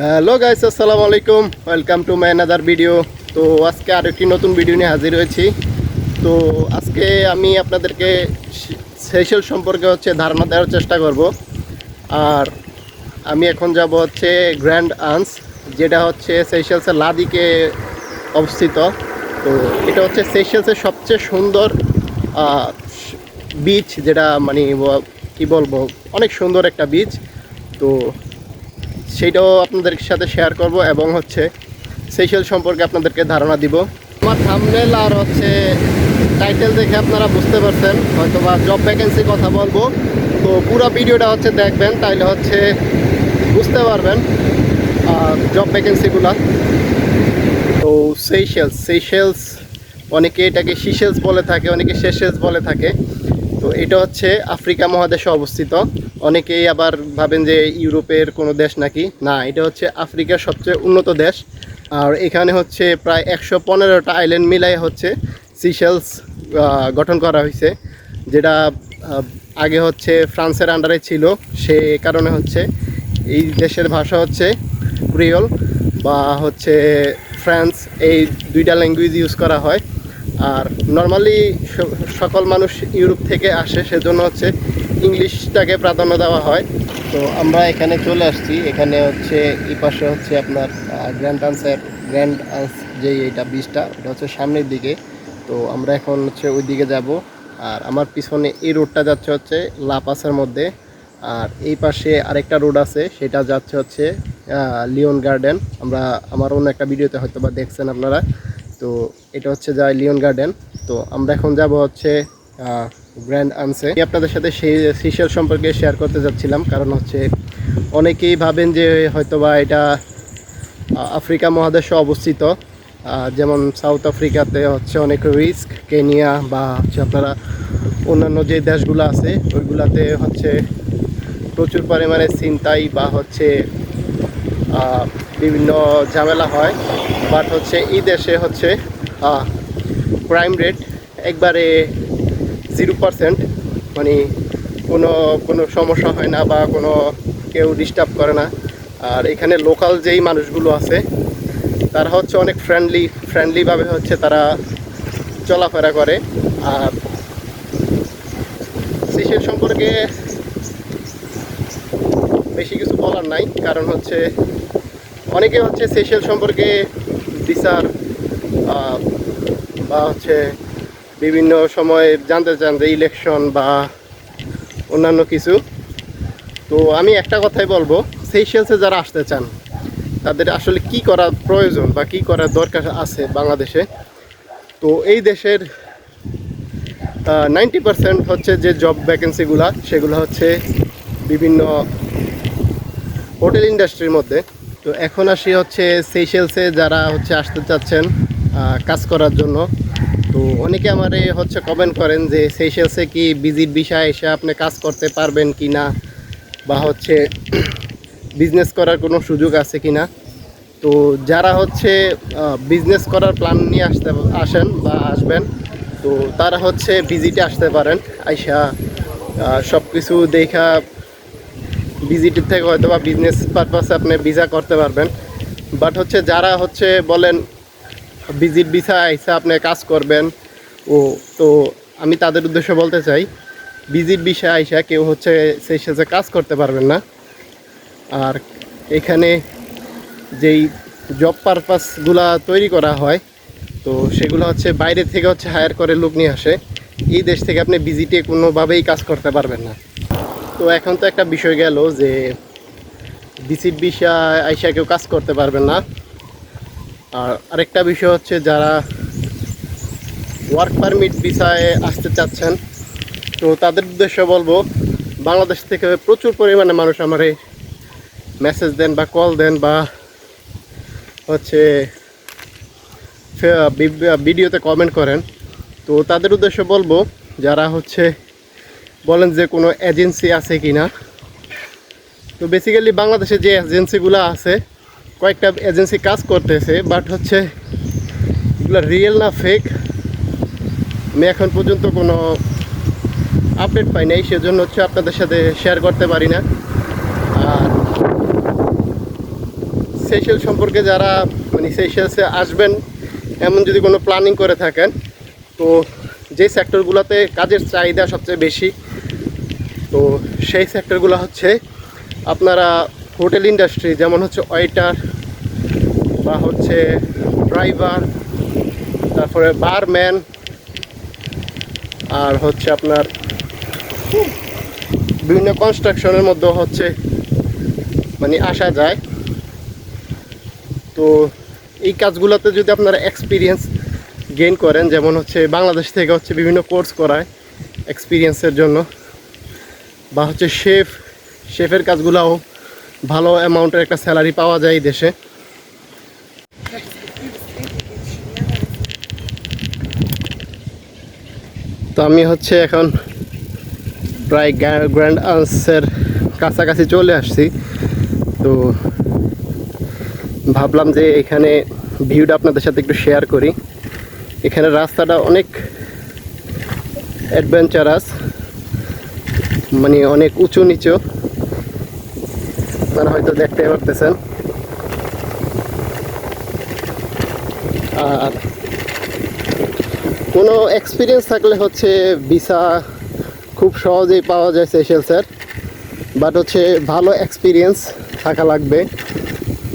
Hello guys আসসালামু আলাইকুম welcome to my another video তো আজকে আর একটি নতুন ভিডিও নিয়ে হাজির হয়েছি। তো আজকে আমি আপনাদেরকে সেশল সম্পর্কে হচ্ছে ধারণা দেওয়ার চেষ্টা করব। আর আমি এখন যাব হচ্ছে গ্র্যান্ড আন্স যেটা হচ্ছে সেশলসের লাদিকে অবস্থিত। তো এটা হচ্ছে সেশলসের সবচেয়ে সুন্দর বিচ যেটা মানে কি বলব, অনেক সুন্দর একটা বিচ তো সেইটাও আপনাদের সাথে শেয়ার করব এবং হচ্ছে সেইশেল সম্পর্কে আপনাদেরকে ধারণা দিব। আমার থামনেল আর হচ্ছে টাইটেল দেখে আপনারা বুঝতে পারছেন হয়তো বা জব ভ্যাকেন্সি কথা বলব। তো পুরো ভিডিওটা হচ্ছে দেখবেন, তাইলে হচ্ছে বুঝতে পারবেন জব ভ্যাকেন্সিগুলো তো সেইশেলস সেইশেলস অনেকে এটাকে সিশেলস বলে থাকে, অনেকে শেষেলস বলে থাকে। তো এটা হচ্ছে আফ্রিকা মহাদেশে অবস্থিত। অনেকেই আবার ভাবেন যে ইউরোপের কোনো দেশ নাকি? না, এটা হচ্ছে আফ্রিকার সবচেয়ে উন্নত দেশ। আর এখানে হচ্ছে প্রায় একশো পনেরোটা আইল্যান্ড মিলাই হচ্ছে সিশেলস গঠন করা হয়েছে যেটা আগে হচ্ছে ফ্রান্সের আন্ডারে ছিল। সে কারণে হচ্ছে এই দেশের ভাষা হচ্ছে ক্রিওল বা হচ্ছে ফ্রান্স, এই দুইটা ল্যাঙ্গুয়েজ ইউজ করা হয়। আর নর্মালি সকল মানুষ ইউরোপ থেকে আসে, সেজন্য হচ্ছে ইংলিশটাকে প্রাধান্য দেওয়া হয়। তো আমরা এখানে চলে আসছি। এখানে হচ্ছে, এই পাশে হচ্ছে আপনার গ্র্যান্ড আন্সের গ্র্যান্ড আন্স যে এইটা বীজটা ওটা হচ্ছে সামনের দিকে। তো আমরা এখন হচ্ছে ওই দিকে যাব। আর আমার পিছনে এই রোডটা যাচ্ছে হচ্ছে লাপাসের মধ্যে। আর এই পাশে আরেকটা রোড আছে, সেটা যাচ্ছে হচ্ছে লিওন গার্ডেন আমরা, আমার অন্য একটা ভিডিওতে হয়তো বা দেখছেন আপনারা। তো এটা হচ্ছে যায় লিওন গার্ডেন তো আমরা এখন যাব হচ্ছে গ্র্যান্ড আনসে আমি আপনাদের সাথে সেই সিশেল সম্পর্কে শেয়ার করতে যাচ্ছিলাম, কারণ হচ্ছে অনেকেই ভাবেন যে হয়তো বা এটা আফ্রিকা মহাদেশে অবস্থিত। যেমন সাউথ আফ্রিকাতে হচ্ছে অনেক রিস্ক কেনিয়া বা হচ্ছে আপনারা অন্যান্য যে দেশগুলো আছে, ওইগুলাতে হচ্ছে প্রচুর পরিমাণে ছিনতাই বা হচ্ছে বিভিন্ন ঝামেলা হয়। বাট হচ্ছে এই দেশে হচ্ছে ক্রাইম রেট একবারে জিরো পার্সেন্ট মানে কোনো কোনো সমস্যা হয় না বা কোনো কেউ ডিস্টার্ব করে না। আর এখানে লোকাল যেই মানুষগুলো আছে, তারা হচ্ছে অনেক ফ্রেন্ডলি ফ্রেন্ডলিভাবে হচ্ছে তারা চলাফেরা করে। আর সিশেল সম্পর্কে বেশি কিছু বলার নাই, কারণ হচ্ছে অনেকে হচ্ছে সেশেল সম্পর্কে বিচার বা হচ্ছে বিভিন্ন সময় জানতে চান যে ইলেকশন বা অন্যান্য কিছু। তো আমি একটা কথাই বলব সেইশেলসে যারা আসতে চান, তাদের আসলে কি করা প্রয়োজন বা কি করার দরকার আছে বাংলাদেশে? তো এই দেশের নাইনটি পার্সেন্ট হচ্ছে যে জব ভ্যাকেন্সিগুলা সেগুলো হচ্ছে বিভিন্ন হোটেল ইন্ডাস্ট্রির মধ্যে। তো এখন আসি হচ্ছে সেইশেলসে যারা হচ্ছে আসতে চাচ্ছেন কাজ করার জন্য। তো অনেকে আমারে হচ্ছে কমেন্ট করেন যে সেইশেলসে কি ভিজিট বিষয় এসে আপনি কাজ করতে পারবেন কি না? বা হচ্ছে বিজনেস করার কোনো সুযোগ আছে কি না? তো যারা হচ্ছে বিজনেস করার প্ল্যান নিয়ে আসতে আসেন বা আসবেন, তো তারা হচ্ছে ভিজিটে আসতে পারেন। আইসা সব কিছু দেখা ভিজিটের থেকে হয়তো বা বিজনেস পারপাসে আপনি ভিসা করতে পারবেন। বাট হচ্ছে যারা হচ্ছে বলেন ভিজিট ভিসা আইসা আপনি কাজ করবেন। ও, তো আমি তাদের উদ্দেশ্যে বলতে চাই ভিজিট ভিসা আইসা কেউ হচ্ছে সেই সাথে কাজ করতে পারবেন না। আর এখানে যেই জব পারপাসগুলা তৈরি করা হয়, তো সেগুলো হচ্ছে বাইরে থেকে হচ্ছে হায়ার করে লোক নিয়ে আসে। এই দেশ থেকে আপনি ভিজিটে কোনোভাবেই কাজ করতে পারবেন না। তো এখন তো একটা বিষয় গেল যে ভিজিট বিষয় আইসা কেউ কাজ করতে পারবেন না। আর আরেকটা বিষয় হচ্ছে যারা ওয়ার্ক পারমিট বিষয়ে আসতে চাচ্ছেন, তো তাদের উদ্দেশ্যে বলব, বাংলাদেশ থেকে প্রচুর পরিমাণে মানুষ আমারে মেসেজ দেন বা কল দেন বা হচ্ছে ভিডিওতে কমেন্ট করেন। তো তাদের উদ্দেশ্যে বলব, যারা হচ্ছে বলেন যে কোনো এজেন্সি আছে কি না তো বেসিক্যালি বাংলাদেশে যে এজেন্সিগুলো আছে কয়েকটা এজেন্সি কাজ করতেছে বাট হচ্ছে এগুলো রিয়েল না ফেক আমি এখন পর্যন্ত কোনো আপডেট পাই নাই, সেজন্য হচ্ছে আপনাদের সাথে শেয়ার করতে পারি না। আর সেশিয়াল সম্পর্কে যারা মানে সেশিয়ালসে আসবেন, এমন যদি কোনো প্ল্যানিং করে থাকেন, তো যে সেক্টরগুলোতে কাজের চাহিদা সবচেয়ে বেশি, তো সেই সেক্টরগুলো হচ্ছে আপনারা হোটেল ইন্ডাস্ট্রি যেমন হচ্ছে ওয়েটার বা হচ্ছে ড্রাইভার তারপরে বারম্যান আর হচ্ছে আপনার বিভিন্ন কনস্ট্রাকশনের মধ্যে হচ্ছে মানে আসা যায়। তো এই কাজগুলোতে যদি আপনারা এক্সপিরিয়েন্স গেইন করেন, যেমন হচ্ছে বাংলাদেশ থেকে হচ্ছে বিভিন্ন কোর্স করায় এক্সপিরিয়েন্সের জন্য, বা হচ্ছে শেফ শেফের কাজগুলোও ভালো অ্যামাউন্টের একটা স্যালারি পাওয়া যায় দেশে। তো আমি হচ্ছে এখন প্রায় গ্র্যান্ড আন্সের কাছাকাছি চলে আসছি। তো ভাবলাম যে এখানে ভিউটা আপনাদের সাথে একটু শেয়ার করি। এখানে রাস্তাটা অনেক অ্যাডভেঞ্চারাস মানে অনেক উঁচু নিচু। আপনারা হয়তো দেখতে পারতেছেন। আর কোনো এক্সপিরিয়েন্স থাকলে হচ্ছে ভিসা খুব সহজেই পাওয়া যায় সেশেলসের বাট হচ্ছে ভালো এক্সপিরিয়েন্স থাকা লাগবে।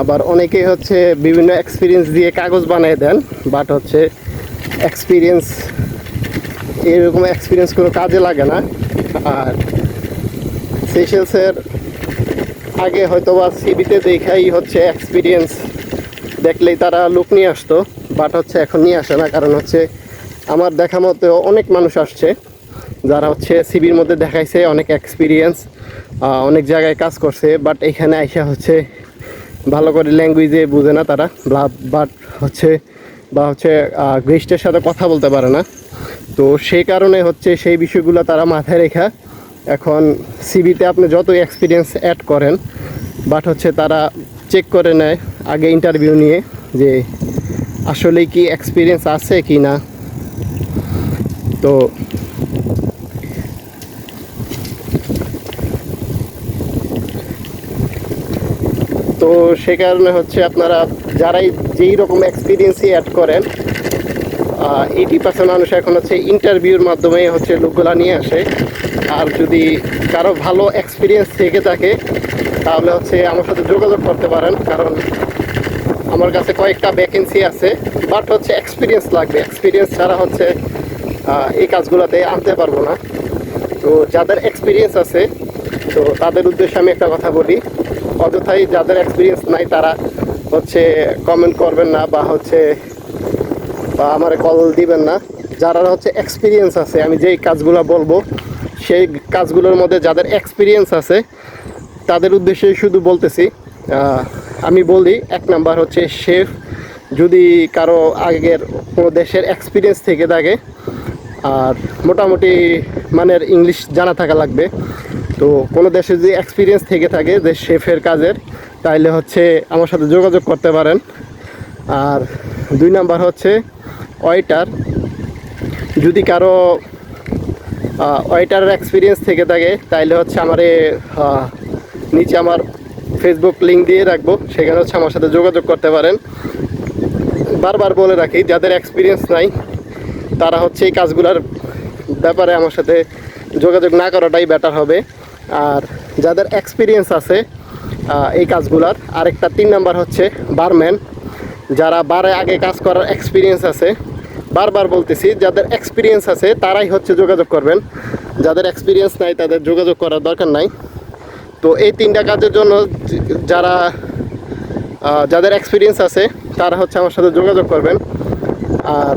আবার অনেকেই হচ্ছে বিভিন্ন এক্সপিরিয়েন্স দিয়ে কাগজ বানিয়ে দেন বাট হচ্ছে এক্সপিরিয়েন্স এরকম এক্সপিরিয়েন্স কোনো কাজে লাগে না। আর সেশেলসের আগে হয়তো বা সিবিতে দেখাই হচ্ছে এক্সপিরিয়েন্স দেখলেই তারা লুক নিয়ে আসতো বাট হচ্ছে এখন নিয়ে আসে না, কারণ হচ্ছে আমার দেখা মতে অনেক মানুষ আসছে, যারা হচ্ছে সিবির মধ্যে দেখাইছে, অনেক এক্সপিরিয়েন্স অনেক জায়গায় কাজ করছে বাট এখানে আইসা হচ্ছে ভালো করে ল্যাঙ্গুয়েজে বুঝে না তারা বাট হচ্ছে, বা হচ্ছে গেস্টের সাথে কথা বলতে পারে না। তো সেই কারণে হচ্ছে সেই বিষয়গুলো তারা মাথায় রেখা এখন সিবিতে আপনি যত এক্সপিরিয়েন্স অ্যাড করেন বাট হচ্ছে তারা চেক করে নেয়, আগে ইন্টারভিউ নিয়ে যে আসলেই কি এক্সপিরিয়েন্স আছে কি না তো তো সে কারণে হচ্ছে আপনারা যারাই যেই রকম এক্সপিরিয়েন্সই অ্যাড করেন এইটি পার্সেন্ট মানুষ এখন হচ্ছে ইন্টারভিউর মাধ্যমে হচ্ছে লোকগুলা নিয়ে আসে। আর যদি কারও ভালো এক্সপিরিয়েন্স থেকে থাকে, তাহলে হচ্ছে আমার সাথে যোগাযোগ করতে পারেন। কারণ আমার কাছে কয়েকটা ভ্যাকেন্সি আছে বাট হচ্ছে এক্সপিরিয়েন্স লাগবে। এক্সপিরিয়েন্স ছাড়া হচ্ছে এই কাজগুলোতে আনতে পারব না। তো যাদের এক্সপিরিয়েন্স আছে, তো তাদের উদ্দেশ্যে আমি একটা কথা বলি। অযথাই যাদের এক্সপিরিয়েন্স নাই, তারা হচ্ছে কমেন্ট করবেন না বা হচ্ছে বা আমার কল দিবেন না। যারা হচ্ছে এক্সপিরিয়েন্স আছে, আমি যেই কাজগুলো বলব, সেই কাজগুলোর মধ্যে যাদের এক্সপিরিয়েন্স আছে, তাদের উদ্দেশ্যে শুধু বলতেছি আমি বলি, এক নাম্বার হচ্ছে শেফ। যদি কারও আগের কোনো দেশের এক্সপিরিয়েন্স থেকে থাকে আর মোটামুটি মানের ইংলিশ জানা থাকা লাগবে। তো কোনো দেশে যদি এক্সপিরিয়েন্স থেকে থাকে যে শেফের কাজের, তাইলে হচ্ছে আমার সাথে যোগাযোগ করতে পারেন। আর দুই নাম্বার হচ্ছে ওয়েটার। যদি কারও ওয়েটারের এক্সপিরিয়েন্স থেকে থাকে, তাইলে হচ্ছে আমার নিচে আমার ফেসবুক লিঙ্ক দিয়ে রাখব। সেখানে হচ্ছে আমার সাথে যোগাযোগ করতে পারেন। বারবার বলে রাখি, যাদের এক্সপিরিয়েন্স নাই তারা হচ্ছে এই কাজগুলোর ব্যাপারে আমার সাথে যোগাযোগ না করাটাই বেটার হবে। আর যাদের এক্সপিরিয়েন্স আছে এই কাজগুলার, আরেকটা তিন নাম্বার হচ্ছে বারম্যান যারা বারে আগে কাজ করার এক্সপিরিয়েন্স আছে, বারবার বলতেছি, যাদের এক্সপিরিয়েন্স আছে, তারাই হচ্ছে যোগাযোগ করবেন। যাদের এক্সপিরিয়েন্স নাই, তাদের যোগাযোগ করার দরকার নাই। তো এই তিনটা কাজের জন্য যারা যাদের এক্সপিরিয়েন্স আছে, তারা হচ্ছে আমার সাথে যোগাযোগ করবেন। আর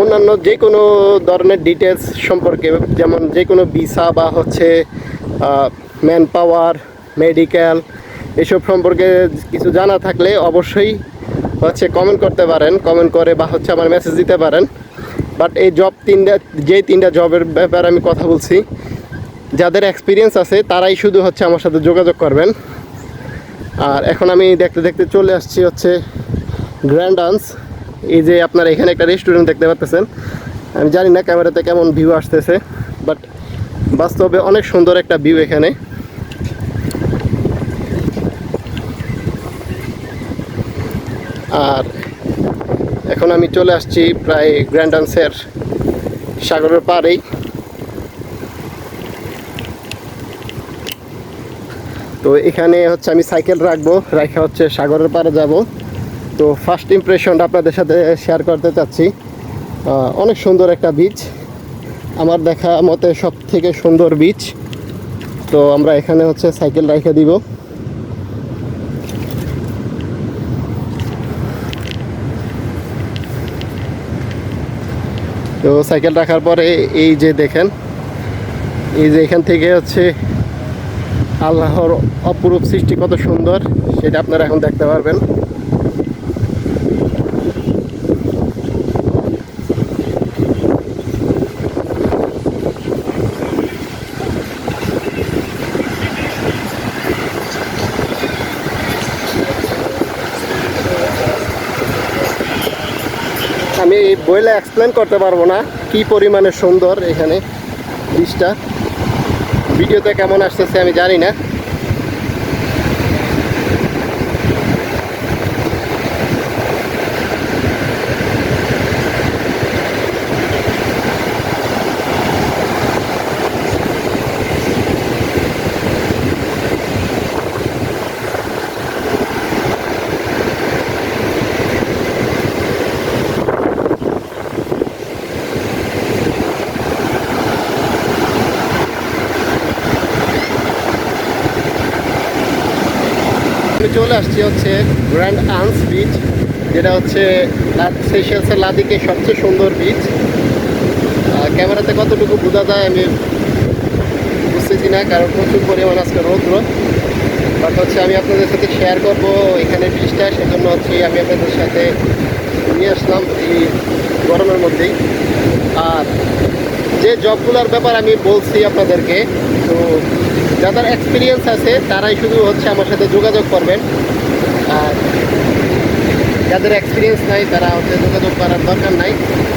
অন্যান্য যে কোনো ধরনের ডিটেলস সম্পর্কে, যেমন যে কোনো ভিসা বা হচ্ছে ম্যান পাওয়ার মেডিকেল এসব সম্পর্কে কিছু জানা থাকলে অবশ্যই হচ্ছে কমেন্ট করতে পারেন কমেন্ট করে বা হচ্ছে আমার মেসেজ দিতে পারেন। বাট এই জব তিনটা যে তিনটা জবের ব্যাপারে আমি কথা বলছি, যাদের এক্সপিরিয়েন্স আছে, তারাই শুধু হচ্ছে আমার সাথে যোগাযোগ করবেন। আর এখন আমি দেখতে দেখতে চলে আসছি হচ্ছে গ্র্যান্ড ডান্স এই যে আপনারা এখানে একটা রেস্টুরেন্ট দেখতে পাচ্তেছেন। আমি জানি না ক্যামেরাতে কেমন ভিউ আসতেছে বাট বাস্তবে অনেক সুন্দর একটা ভিউ এখানে। আর এখন আমি চলে আসছি প্রায় গ্র্যান্ড আনসের সাগরের পাড়েই। তো এখানে হচ্ছে আমি সাইকেল রাখব রাখা হচ্ছে সাগরের পাড়ে যাব। তো ফার্স্ট ইমপ্রেশনটা আপনাদের সাথে শেয়ার করতে চাচ্ছি। অনেক সুন্দর একটা বিচ আমার দেখা মতে সব থেকে সুন্দর বিচ তো আমরা এখানে হচ্ছে সাইকেল রেখে দিব। তো সাইকেল রাখার পরে এই যে দেখেন, এই যে এখান থেকে হচ্ছে আল্লাহর অপরূপ সৃষ্টি কত সুন্দর, সেটা আপনারা এখন দেখতে পারবেন আমি বইলে এক্সপ্লেন করতে পারব না। কি পরিমাণে সুন্দর এখানে বীজটা ভিডিওতে কেমন আসতেছে আমি জানি না। আমি চলে আসছি হচ্ছে গ্র্যান্ড আন্স বিচ যেটা হচ্ছে সেশলসের লাদিকে সবচেয়ে সুন্দর বিচ ক্যামেরাতে কতটুকু বোঝা যায় আমি বুঝতেছি না, কারণ প্রচুর পরিমাণ আজকে রৌদ্র। বাট হচ্ছে আমি আপনাদের সাথে শেয়ার করব এখানে বিচটা সেজন্য হচ্ছে আমি আপনাদের সাথে নিয়ে আসলাম এই গরমের মধ্যেই। আর যে জবগুলোর ব্যাপার আমি বলছি আপনাদেরকে, তো যাদের এক্সপিরিয়েন্স আছে, তারাই শুধু হচ্ছে আমার সাথে যোগাযোগ করবেন। আর যাদের এক্সপিরিয়েন্স নাই, তারা হচ্ছে যোগাযোগ করার দরকার নাই।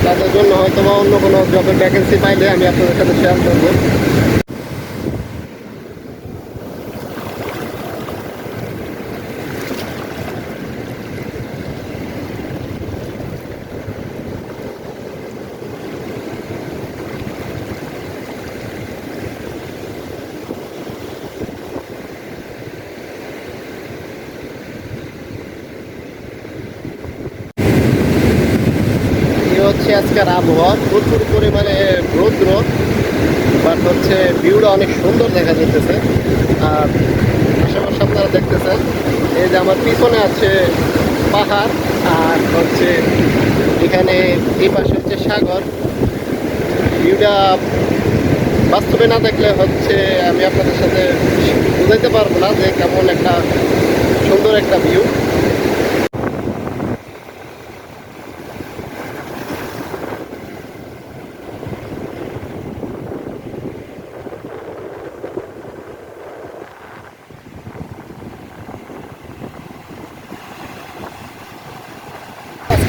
তাদের জন্য হয়তো বা অন্য কোনো জবের ভ্যাকেন্সি পাইলে আমি আপনাদের সাথে শেয়ার করব এই হচ্ছে আজকের আবহাওয়া। প্রচুর পরিমাণে রৌদ্র বাট হচ্ছে ভিউটা অনেক সুন্দর দেখা যেতেছে আর আশেপাশে আপনারা দেখতেছেন, এই যে আমার পিছনে আছে পাহাড়, আর হচ্ছে এখানে এই পাশে হচ্ছে সাগর। ভিউটা বাস্তবে না দেখলে হচ্ছে আমি আপনাদের সাথে বুঝাইতে পারব না যে কেমন একটা সুন্দর একটা ভিউ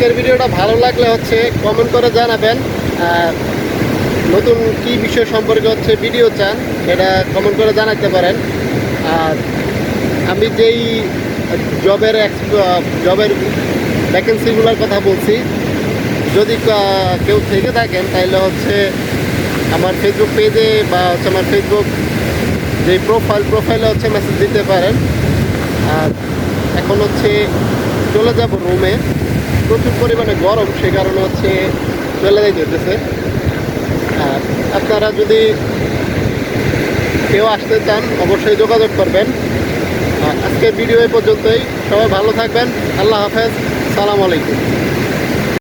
আজকের ভিডিওটা ভালো লাগলে হচ্ছে কমেন্ট করে জানাবেন। আর নতুন কি বিষয় সম্পর্কে হচ্ছে ভিডিও চান, সেটা কমেন্ট করে জানাতে পারেন। আর আমি যেই জবের জবের ভ্যাকেন্সিগুলোর কথা বলছি, যদি কেউ থেকে থাকেন তাহলে হচ্ছে আমার ফেসবুক পেজে বা হচ্ছে আমার ফেসবুক যে প্রোফাইল প্রোফাইলে হচ্ছে মেসেজ দিতে পারেন। আর এখন হচ্ছে চলে যাব রুমে প্রচুর পরিমাণে গরম, সে কারণে হচ্ছে চলে যাই হতেছে আর আপনারা যদি কেউ আসতে চান, অবশ্যই যোগাযোগ করবেন। আজকের ভিডিও এ পর্যন্তই। সবাই ভালো থাকবেন। আল্লাহ হাফেজ। সালাম আলাইকুম।